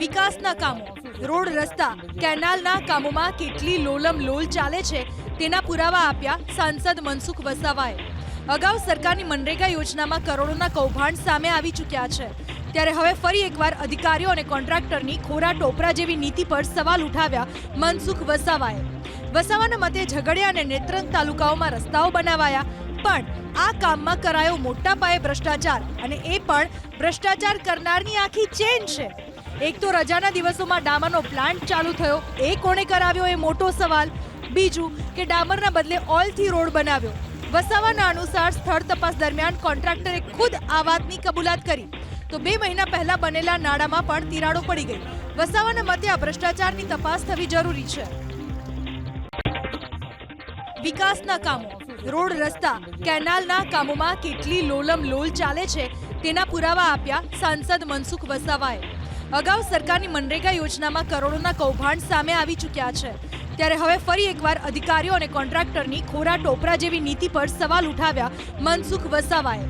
વિકાસના કામો. રોડ, રસ્તા, કેનાલના કામોમાં કેટલી લોલમ લોલ ચાલે છે તેના પુરાવા આપ્યા સાંસદ મનસુખ વસાવાએ. અગાઉ સરકારની મનરેગા યોજનામાં કરોડોના કૌભાંડ સામે આવી ચૂક્યા છે. ત્યારે હવે ફરી એકવાર અધિકારીઓ અને કોન્ટ્રાક્ટરની ખોરા ટોપરા જેવી નીતિ પર સવાલ ઉઠાવ્યા મનસુખ વસાવાએ. વસાવાના મતે ઝઘડિયા અને નેત્રંગ તાલુકાઓમાં રસ્તાઓ બનાવાયા, પણ આ કામમાં કરાયો મોટા પાયે ભ્રષ્ટાચાર અને એ પણ ભ્રષ્ટાચાર કરનારની આખી ચેન છે. એક તો રજાના દિવસોમાં ડામરનો પ્લાન્ટ ચાલુ થયો. એ કોણે કરાવ્યો એ મોટો સવાલ. બીજું કે ડામરના બદલે ઓઇલથી રોડ બનાવ્યો. વસાવાના અનુસાર સ્થળ તપાસ દરમિયાન કોન્ટ્રાક્ટરે ખુદ આ વાતની કબૂલાત કરી. તો બે મહિના પહેલા બનેલા નાડામાં પણ તિરાડો પડી ગઈ. વસાવાના મતે આ ભ્રષ્ટાચારની તપાસ થવી જરૂરી છે. વિકાસના કામો. રોડ, રસ્તા, કેનાલના કામોમાં કેટલી લોલમ લોલ ચાલે છે તેના પુરાવા આપ્યા સાંસદ મનસુખ વસાવાએ. અગાઉ સરકારની મનરેગા યોજનામાં કરોડોના કૌભાંડ સામે આવી ચૂક્યા છે. ત્યારે હવે ફરી એકવાર અધિકારીઓ અને કોન્ટ્રાક્ટરની ખોરા ટોપરા જેવી નીતિ પર સવાલ ઉઠાવ્યા મનસુખ વસાવાએ.